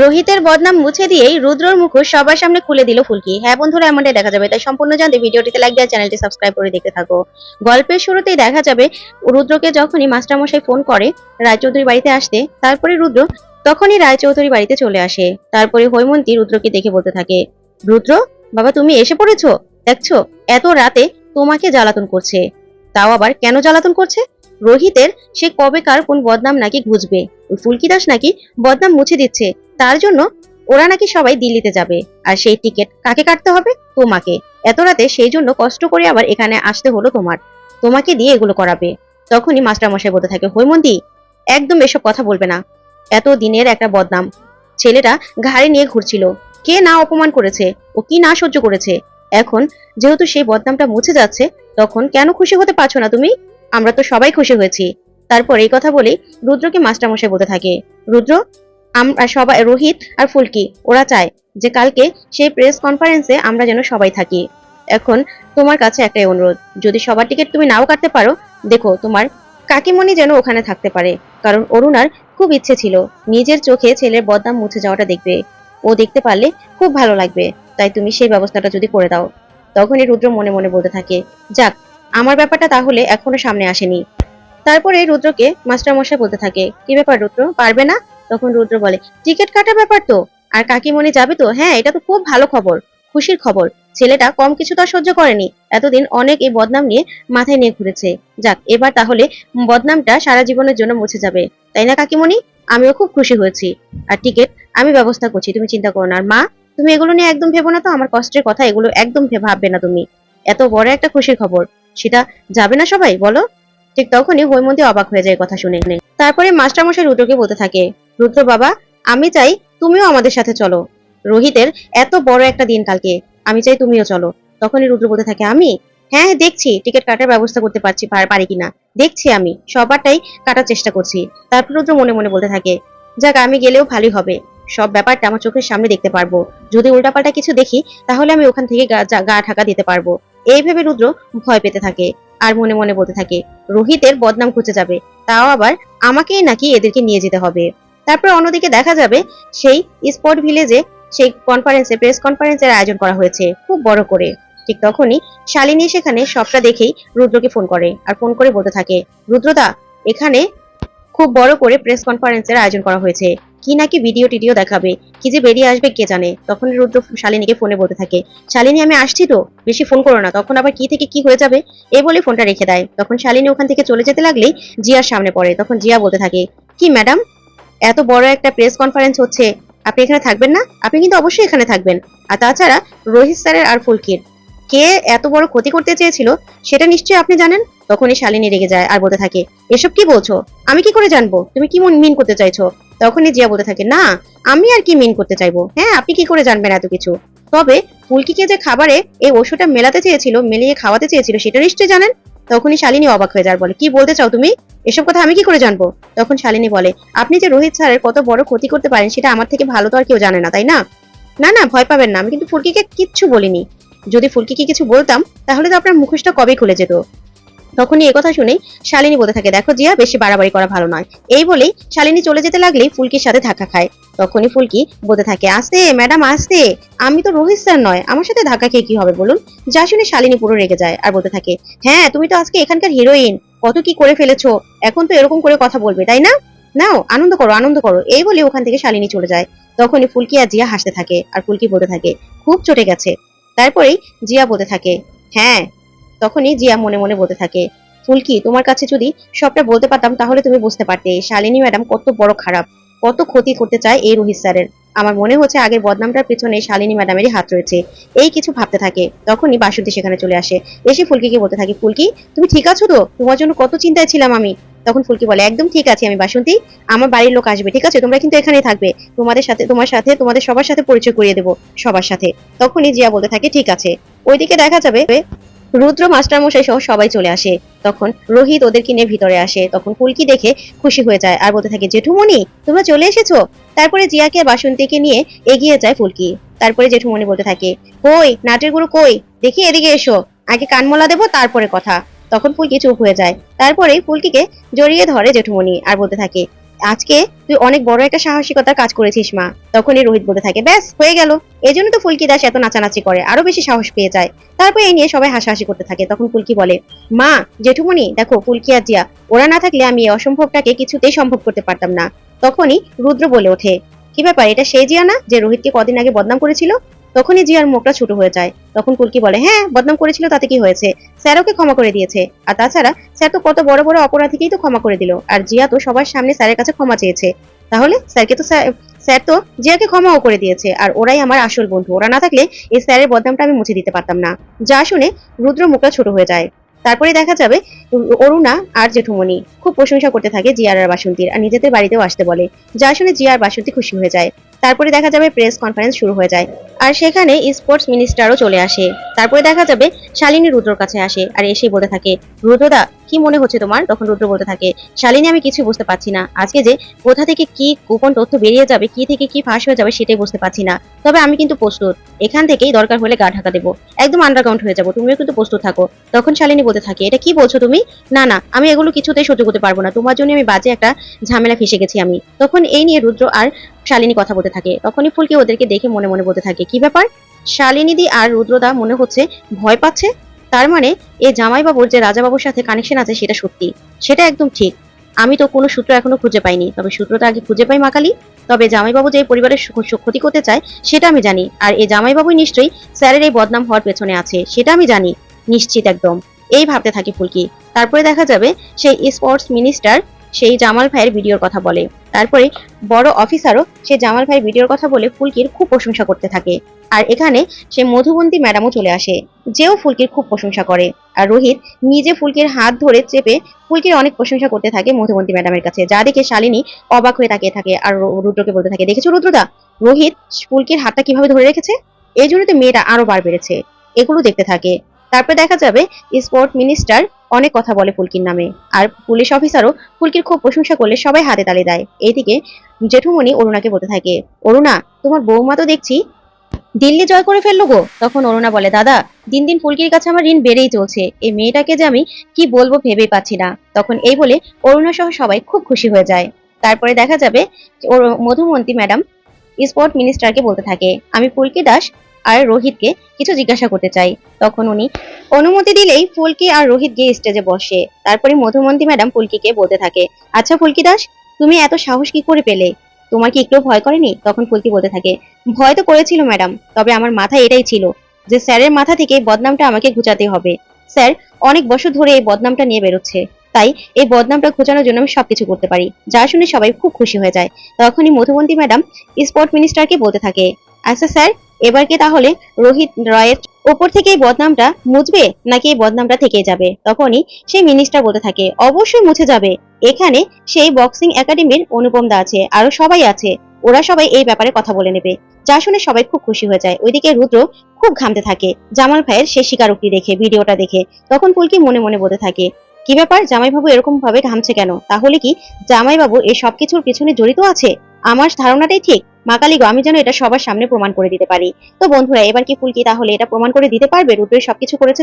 রোহিতের বদনাম মুছে দিয়েই রুদ্রর মুখোশ সবার সামনে খুলে দিল ফুলকি। হ্যাঁ বন্ধুরা, এমনটাই দেখা যাবে। তাই সম্পূর্ণ জানতে ভিডিওটিতে লাইক দেওয়া চ্যানেলটি সাবস্ক্রাইব করে দেখতে থাকো। গল্পের শুরুতেই দেখা যাবে, রুদ্রকে যখনই মাস্টারমশাই ফোন করে রায়চৌধুরী বাড়িতে আসতে, তারপরে রুদ্র তখনই রায়চৌধুরী বাড়িতে চলে আসে। তারপরে হৈমন্তী রুদ্রকে দেখে বলতে থাকে, রুদ্র, বাবা তুমি এসে পড়েছো? দেখছ, এত রাতে তোমাকে জ্বালাতন করছে। তাও আবার কেন জ্বালাতন করছে? রোহিতের সে কবেকার কোন বদনাম নাকি ওই ফুলকি দাস নাকি বদনাম মুছে দিচ্ছে? তার জন্য ওরা নাকি সবাই দিল্লিতে যাবে। আর সেই টিকিট কাকে কাটতে হবে? তোমাকে। এত রাতে সেই জন্য কষ্ট করে আবার এখানে আসতে হলো তোমার। তোমাকে দিয়ে এগুলো করাবে। তখনই মাস্টারমশাই বলতে থাকে, হৈমন্তী, একদম এসব কথা বলবে না। এত দিনের একটা বদনাম। ছেলেটা ঘাড়ে নিয়ে ঘুরছিল। কে না অপমান করেছে? ও কি না সহ্য করেছে? এখন যেহেতু সেই বদনামটা মুছে যাচ্ছে, তখন কেন খুশি হতে পারছ না তুমি? আমরা তো সবাই খুশি হয়েছি। তারপর এই কথা বলেই রুদ্রকে মাস্টারমশাই বলতে থাকে, রুদ্র আমরা সবাই রোহিত আর ফুলকি, ওরা চায় যে কালকে সেই প্রেস কনফারেন্সে আমরা যেন সবাই থাকি। এখন তোমার কাছে একটাই অনুরোধ, যদি সবার টিকিট তুমি নাও কাটতে পারো, দেখো তোমার কাকিমণি যেন ওখানে থাকতে পারে। কারণ অরুণার খুব ইচ্ছে ছিল, নিজের চোখে ছেলের বদনাম মুছে যাওয়াটা দেখবে। ও দেখতে পারলে খুব ভালো লাগবে, তাই তুমি সেই ব্যবস্থাটা যদি করে দাও। তখনই রুদ্র মনে মনে বলতে থাকে, যাক, আমার ব্যাপারটা তাহলে এখনও সামনে আসেনি। তারপরে রুদ্রকে মাস্টারমশাই বলতে থাকে, কি ব্যাপার রুদ্র, পারবে না? তখন রুদ্র বলে, টিকিট কাটার ব্যাপার তো? আর কাকিমণি যাবে তো? হ্যাঁ এটা তো খুব ভালো খবর, খুশির খবর। ছেলেটা কম কিছু তো সহ্য করেনি। এতদিন অনেক এই বদনাম নিয়ে মাথায় নিয়ে ঘুরেছে। যাক, এবার তাহলে বদনামটা সারা জীবনের জন্য মুছে যাবে। তাই না, কাকিমণি? আমিও খুব খুশি হয়েছি। আর টিকিট, আমি ব্যবস্থা করছি, তুমি চিন্তা করো না। আর মা, তুমি এগুলো নিয়ে একদম ভেবো না তো? আমার কষ্টের কথা, এগুলো একদম ভাববে না তুমি। এত বড় একটা খুশির খবর। সেটা যাবে না সবাই, বলো? ঠিক তখনই হৈমন্তী অবাক হয়ে যায় কথা শুনে। তারপরে মাস্টারমশাই রুদ্রকে বলতে থাকে রুদ্র বাবা আমি চাই তুমিও আমাদের সাথে চলো। রোহিতের এত বড় একটা দিন কালকে আমি চাই তুমিও চলো। তখনই রুদ্র বলতে থাকে আমি? হ্যাঁ হ্যাঁ, দেখছি টিকিট কাটার ব্যবস্থা করতে পারছি পার- কিনা। দেখছি আমি সবারটাই কাটার চেষ্টা করছি। তারপর রুদ্র মনে মনে বলতে থাকে যাক আমি গেলেও ভালোই হবে। সব ব্যাপারটা আমার চোখের সামনে দেখতে পারব। যদি উল্টাপাল্টা কিছু দেখি তাহলে আমি ওখান থেকে গা ঢাকা দিতে পারব। এই ভেবে রুদ্র ভয় পেতে থাকে আর মনে মনে বলতে থাকে রোহিতের বদনাম খুঁজে যাবে। তাও আবার আমাকেই নাকি এদেরকে নিয়ে যেতে হবে। তারপর অন্যদিকে দেখা যাবে সেই স্পট ভিলেজে সেই কনফারেন্সে প্রেস কনফারেন্সের আয়োজন করা হয়েছে, খুব বড় করে। ঠিক তখনই শালিনী সেখানে সবটা দেখেই রুদ্রকে ফোন করে আর ফোন করে বলতে থাকে রুদ্রদা এখানে খুব বড় করে প্রেস কনফারেন্সের আয়োজন করা হয়েছে। কি নাকি ভিডিও টিডিও দেখাবে? কি যে বেরিয়ে আসবে কে জানে? তখন রুদ্র শালিনীকে ফোনে বলতে থাকে, শালিনী, আমি আসছি তো, বেশি ফোন করো না। তখন আবার কি থেকে কি হয়ে যাবে? এ বলে ফোনটা রেখে দেয়। তখন শালিনী ওখান থেকে চলে যেতে লাগলেই জিয়ার সামনে পড়ে। তখন জিয়া বলতে থাকে, কি ম্যাডাম এত বড় একটা প্রেস কনফারেন্স হচ্ছে, আপনি এখানে থাকবেন না? আপনি কিন্তু অবশ্যই এখানে থাকবেন। আর তাছাড়া রোহিত স্যারের আর ফুলকির। কে এত বড় ক্ষতি করতে চেয়েছিল, সেটা নিশ্চয়ই আপনি জানেন? তখনই শালিনী রেগে যায় আর বলতে থাকে, এসব কি বলছো? আমি কি করে জানব? তুমি কি মিন করতে চাইছো? তখনই জিয়া বলতে থাকে, না, আমি আর কি মিন করতে চাইব? হ্যাঁ আপনি কি করে জানবেন এত কিছু? তবে ফুলকিকে যে খাবারে এই ওষুধটা মেলাতে চেয়েছিল, মেলিয়ে খাওয়াতে চেয়েছিল, সেটা নিশ্চয়ই জানেন? তখনই শালিনী অবাক হয়ে যায় বলে, কি বলতে চাও তুমি? এসব কথা আমি কি করে জানব? তখন শালিনী বলে, আপনি যে রোহিত স্যারের কত বড় ক্ষতি করতে পারেন সেটা আমার থেকে ভালো তো আর কেউ জানে না, তাই না? না না, ভয় পাবেন না, আমি কিন্তু ফুলকিকে কিচ্ছু বলিনি। যদি ফুলকিকে কিছু বলতাম, তাহলে তো আপনার মুখোশটা কবে খুলে যেত? তখনই একথা শুনেই শালিনী বলতে থাকে, দেখো জিয়া, বেশি বাড়াবাড়ি করা ভালো নয়। এই বলেই শালিনী চলে যেতে লাগলেই ফুলকির সাথে ধাক্কা খায়। তখনই ফুলকি বলতে থাকে, আসতে, ম্যাডাম, আসতে, আমি তো রোহিত স্যার নয়, আমার সাথে ধাক্কা খেয়ে কি হবে বলুন? যা শুনে শালিনী পুরো রেগে যায় আর বলতে থাকে হ্যাঁ তুমি তো আজকে এখানকার হিরোইন, কত কি করে ফেলেছো, এখন তো এরকম করে কথা বলবে, তাই না? নাও, আনন্দ করো আনন্দ করো। এই বলে ওখান থেকে শালিনী চলে যায়। তখনই ফুলকি আর জিয়া হাসতে থাকে, আর ফুলকি বলতে থাকে, খুব চটে গেছে। তারপরেই জিয়া বলতে থাকে হ্যাঁ তখনই জিয়া মনে মনে বলতে থাকে, ফুলকি, তোমার কাছে যদি সবটা বলতে পারতাম, তাহলে তুমি বুঝতে পারতে, শালিনী ম্যাডাম কত বড় খারাপ, কত ক্ষতি করতে চায় এই রোহিত স্যারের। আমার মনে হচ্ছে আগের বদনামটার পেছনে শালিনী ম্যাডামেরই হাত রয়েছে। এই কিছু ভাবতে থাকে, তখনই বাসন্তী সেখানে চলে আসে। এসে ফুলকিকে বলতে থাকে, ফুলকি, তুমি ঠিক আছো তো? তোমার জন্য কত চিন্তায় ছিলাম আমি? তখন ফুলকি বলে, একদম ঠিক আছে আমি, বাসন্তী। আমার বাড়ির লোক আসবে, ঠিক আছে? তোমরা কিন্তু এখানেই থাকবে। তোমাদের সাথে, তোমার সাথে, তোমাদের সবার সাথে পরিচয় করিয়ে দেবো, সবার সাথে। তখনই জিয়া বলতে থাকে, ঠিক আছে। ওইদিকে দেখা যাবে রুদ্র মাস্টারমশাই সহ সবাই চলে আসে। তখন রোহিত ওদেরকে নিয়ে ভিতরে আসে। তখন ফুলকি দেখে খুশি হয়ে যায় আর বলতে থাকে, জেঠুমণি, তোমরা চলে এসেছ? তারপরে জিয়াকে বাসন্তীকে নিয়ে এগিয়ে যায় ফুলকি। তারপরে জেঠুমণি বলতে থাকে, কই, নাটের গুরু কই? দেখি এদিকে এসো। আগে কানমলা দেবো, তারপরে কথা। তখন ফুলকি চুপ হয়ে যায়। তারপরে ফুলকিকে জড়িয়ে ধরে জেঠুমণি আর বলতে থাকে আজকে তুই অনেক বড় একটা সাহসিকতার কাজ করেছিস, মা। তখনই রোহিত বলতে থাকে, ব্যাস, হয়ে গেল। এই জন্য তো ফুলকি দাস এত নাচানাচি করে, আরও বেশি সাহস পেয়ে যায়। তারপর এই নিয়ে সবাই হাসাহাসি করতে থাকে। তখন ফুলকি বলে, মা জেঠুমনি দেখো, ফুলকি আর জিয়া, ওরা না থাকলে আমি এই অসম্ভবটাকে কিছুতেই সম্ভব করতে পারতাম না। তখনই রুদ্র বলে ওঠে, কি ব্যাপার, এটা সেই জিয়া না, যে রোহিতকে কদিন আগে বদনাম করেছিল? তখনই জিয়ার মুখটা ছোট হয়ে যায়। তখন কুলকি বলে হ্যাঁ বদনাম করেছিল তাতে কি হয়েছে? স্যার ওকে ক্ষমা করে দিয়েছে। আর তাছাড়া স্যার তো কত বড় বড় অপরাধীকেই তো ক্ষমা করে দিল। আর জিয়া তো সবার সামনে স্যারের কাছে ক্ষমা চেয়েছে। তাহলে স্যারকে তো স্যার- তো জিয়াকে ক্ষমাও করে দিয়েছে। আর ওরাই আমার আসল বন্ধু। ওরা না থাকলে এই স্যারের বদনামটা আমি মুছে দিতে পারতাম না। যা শুনে রুদ্র মুখটা ছোট হয়ে যায়। তারপরে দেখা যাবে, অরুণা আর জেঠুমনি খুব প্রশংসা করতে থাকে জিয়ার আর বাসন্তীর আর নিজেদের বাড়িতেও আসতে বলে। যা শুনে জিয়ার বাসন্তী খুশি হয়ে যায়। তারপরে দেখা যাবে প্রেস কনফারেন্স শুরু হয়ে যায়। আর সেখানে স্পোর্টস মিনিস্টারও চলে আসে। তারপরে দেখা যাবে শালিনী রুদ্রর কাছে আসে আর এসেই বলে থাকে, রুদ্রদা কি মনে হচ্ছে তোমার? তখন রুদ্র বলতে থাকে, শালিনী, আমি কিছু বুঝতে পারছি না। আজকে যে কোথা থেকে কি গোপন তথ্য বেরিয়ে যাবে, কি থেকে কি ফাঁস হয়ে যাবে সেটাই বুঝতে পারছি না। তবে আমি কিন্তু প্রস্তুত। এখান থেকেই দরকার হলে গা ঢাকা দেবো। একদম আন্ডারগ্রাউন্ড হয়ে যাব। তুমিও কিন্তু প্রস্তুত থাকো। তখন শালিনী বলতে থাকে, এটা কি বলছো তুমি? না না, আমি এগুলো কিছুতেই সহ্য করতে পারব না। তোমার জন্য আমি বাজে একটা ঝামেলা ফেসে গেছি আমি। তখন এই নিয়ে রুদ্র আর শালিনী কথা বলতে থাকে। তখনই ফুলকি ওদেরকে দেখে মনে মনে বলতে থাকে, কি ব্যাপার? শালিনীদি আর রুদ্রদা মনে হচ্ছে ভয় পাচ্ছে? তার মানে এই জামাইবাবুর যে রাজাবাবুর সাথে কানেকশন আছে সেটা সত্যি। সেটা একদম ঠিক। আমি তো কোনো সূত্র এখনও খুঁজে পাইনি। তবে সূত্রটা আগে খুঁজে পাই মাকালি তবে জামাইবাবু যে পরিবারের ক্ষতি করতে চায়, সেটা আমি জানি। আর এই জামাইবাবুই নিশ্চয়ই স্যারের এই বদনাম হওয়ার পেছনে আছে, সেটা আমি জানি। নিশ্চিত একদম। এই ভাবতে থাকে ফুলকি। তারপরে দেখা যাবে সেই স্পোর্টস মিনিস্টার সেই জামাল ভাইয়ের ভিডিওর কথা বলে। তারপরে বড় অফিসারও সেই জামাল ভাইয়ের ভিডিওর কথা বলে ফুলকির খুব প্রশংসা করতে থাকে। আর এখানে সে মধুবন্তী ম্যাডামও চলে আসে, যেও ফুলকির খুব প্রশংসা করে। আর রোহিত নিজে ফুলকির হাত ধরে চেপে ফুলকির অনেক প্রশংসা করতে থাকে মধুবন্তী ম্যাডামের কাছে। যা দেখে শালিনী অবাক হয়ে তাকিয়ে থাকে আর রুদ্রকে বলতে থাকে, দেখেছ রুদ্রদা, রোহিত ফুলকির হাতটা কীভাবে ধরে রেখেছে? এই জন্য তো মেয়েটা আরও বার বেড়েছে। এগুলো দেখতে থাকে। তারপরে দেখা যাবে স্পোর্ট মিনিস্টার অনেক কথা বলে ফুলকির নামে, আর পুলিশ অফিসারও ফুলকির খুব প্রশংসা করলে সবাই হাতে তালি দেয়। এইদিকে জেঠুমণি অরুণাকে বলতে থাকে, অরুণা, তোমার বৌমা তো দেখছি দিল্লি জয় করে ফেলল গো, তখন অরুণা বলে, দাদা, দিন দিন ফুলকির কাছে আমার ঋণ বেড়েই চলছে। এই মেয়েটাকে যে আমি কি বলব ভেবেই পাচ্ছি না। তখন এই বলে অরুণা সহ সবাই খুব খুশি হয়ে যায়। তারপরে দেখা যাবে মধুমন্তী ম্যাডাম স্পোর্ট মিনিস্টারকে বলতে থাকে, আমি ফুলকি দাস আর রোহিতকে কিছু জিজ্ঞাসা করতে চাই। তখন উনি অনুমতি দিলেই ফুলকি আর রোহিত গিয়ে স্টেজে বসে। তারপরে মধুমন্তী ম্যাডাম ফুলকিকে বলতে থাকে আচ্ছা ফুলকি দাস, তুমি এত সাহস কি করে পেলে? তোমার কি একটু ভয় করেনি? তখন ফুলকি বলতে থাকে, ভয় তো করেছিল, ম্যাডাম, তবে আমার মাথায় এটাই ছিল যে স্যারের মাথা থেকে বদনামটা আমাকে ঘুচাতে হবে। স্যার, অনেক বছর ধরে এই বদনামটা নিয়ে বেরোচ্ছে। তাই এই বদনামটা ঘোচানোর জন্য আমি সবকিছু করতে পারি। যা শুনে সবাই খুব খুশি হয়ে যায়। তখনই মধুবন্তী ম্যাডাম স্পোর্ট মিনিস্টারকে বলতে থাকে আচ্ছা স্যার, এবার কি তাহলে রোহিত রয়ের ওপর থেকে এই বদনামটা মুছবে নাকি এই বদনামটা থেকে যাবে? তখনই সেই মিনিস্টার বলতে থাকে, অবশ্যই মুছে যাবে। এখানে সেই বক্সিং একাডেমির অনুপম দা আছে, আরও সবাই আছে। ওরা সবাই এই ব্যাপারে কথা বলে নেবে। যা শুনে সবাই খুব খুশি হয়ে যায়। ওইদিকে রুদ্র খুব ঘামতে থাকে। জামাল ভাইয়ের সে স্বীকারোক্তি দেখে, ভিডিওটা দেখে। তখন পুলকি মনে মনে বলতে থাকে, কি ব্যাপার? জামাইবাবু এরকম ভাবে ঘামছে কেন? তাহলে কি জামাইবাবু এই সবকিছুর পিছনে জড়িত আছে? আমার ধারণাটাই ঠিক। মাকালি গো, আমি যেন এটা সবার সামনে প্রমাণ করে দিতে পারি। তো বন্ধুরা, এবার কি ফুলকি তাহলে এটা প্রমাণ করে দিতে পারবে? রুদ্রের সবকিছু করেছে